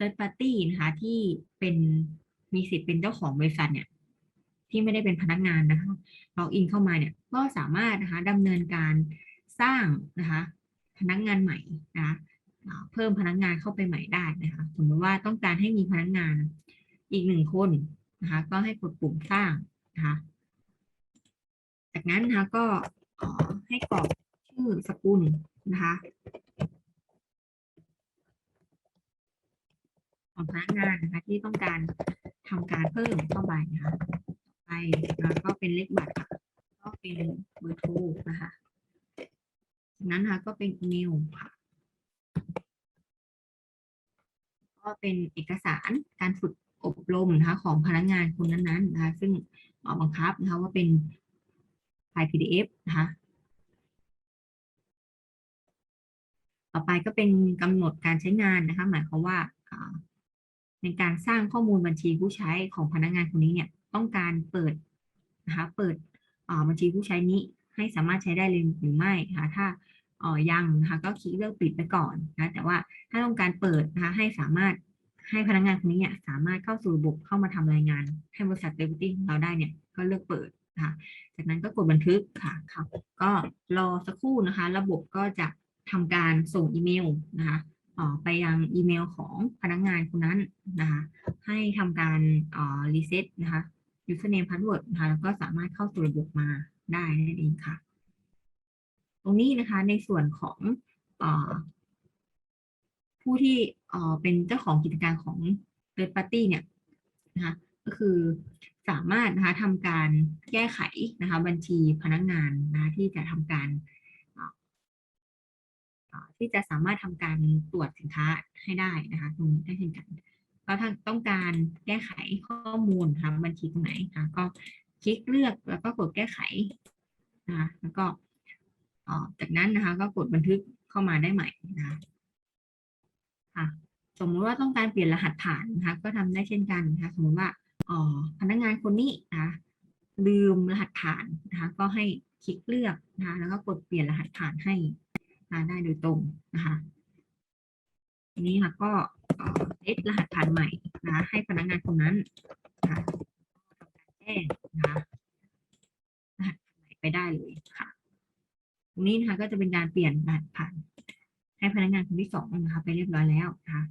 third party นะคะ ที่เป็นมีสิทธิ์เป็นเจ้าของบริษัทเนี่ย ที่ไม่ได้เป็นพนักงานนะคะล็อกอินเข้ามาเนี่ยก็สามารถนะคะดำเนินการสร้างนะคะพนักงานใหม่นะคะเพิ่มพนักงานเข้าไปใหม่ได้นะคะสมมติว่าต้องการให้มีพนักงานอีกหนึ่งคนนะคะ ก็ให้กดปุ่มสร้างนะคะจากนั้นนะคะก็เอ่อให้กรอกชื่อสกุลนะคะ ของพนักงานนะคะที่ต้องการทำการเพิ่มเข้าไปนะคะต่อไปแล้วก็เป็นเลขบัตรก็เป็นเบอร์โทรนะคะจากนั้นนะคะก็เป็นอีเมลค่ะก็เป็นเอกสารการฝึกอบรมนะคะของพนักงานคนนั้นๆนะคะซึ่งเอ่อบังคับนะคะว่าเป็นไฟล์ PDF นะคะต่อไปก็เป็นกำหนดการใช้งานนะคะ หมายความว่า ในการสร้างข้อมูลบัญชีผู้ใช้ของพนักงานคนนี้เนี่ยต้องการเปิดนะคะเปิดบัญชีผู้ใช้นี้ให้สามารถใช้ได้เลยหรือไม่นะคะถ้าออยังนะคะก็คลิกเลือกปิดไปก่อนนะแต่ว่าถ้าต้องการเปิดนะคะให้สามารถให้พนักงานคนนี้เนี่ยสามารถเข้าสู่ระบบเข้ามาทำรายงาน ให้บริษัทเดบิวตี้ของเราได้เนี่ยก็เลือกเปิดนะคะจากนั้นก็กดบันทึกค่ะครับก็รอสักครู่นะคะ ระบบก็จะทำการส่งอีเมลนะคะ ไปยังอีเมลของพนักงานคนนั้นนะคะให้ทำการออรีเซ็ตนะคะ username password นะคะแล้วก็สามารถเข้าสู่ระบบมาได้นั่นเองค่ะ ตรงนี้นะคะในส่วนของออผู้ที่เออเป็นเจ้าของกิจการของ third party เนี่ยนะคะก็คือสามารถนะคะทำการแก้ไขนะคะบัญชีพนักงานนะคะที่จะทำการ ที่จะสามารถทำการตรวจสินค้าให้ได้นะคะตรงนี้ได้เช่นกันก็ถ้าต้องการแก้ไขข้อมูลนะคะบัญชีตรงไหนคะก็คลิกเลือกแล้วก็กดแก้ไขนะคะแล้วก็จากนั้นนะคะ ก็กดบันทึกเข้ามาได้ใหม่นะคะค่ะสมมติว่าต้องการเปลี่ยนรหัสผ่านนะคะก็ทำได้เช่นกันนะคะสมมติว่าอ๋อพนักงานคนนี้นะคะลืมรหัสผ่านนะคะ ก็ให้คลิกเลือกนะคะแล้วก็กดเปลี่ยนรหัสผ่านให้ มาได้โดยตรงนะคะทีนี้ค่ะก็เซตรหัสผ่านใหม่นะให้พนักงานคนนั้นนะทำการแจ้งนะคะรหัสผ่านใหม่ไปได้เลยค่ะ ตรงนี้นะคะก็จะเป็นการเปลี่ยนรหัสผ่าน ให้พนักงานคนที่สองนะคะไปเรียบร้อยแล้วนะคะ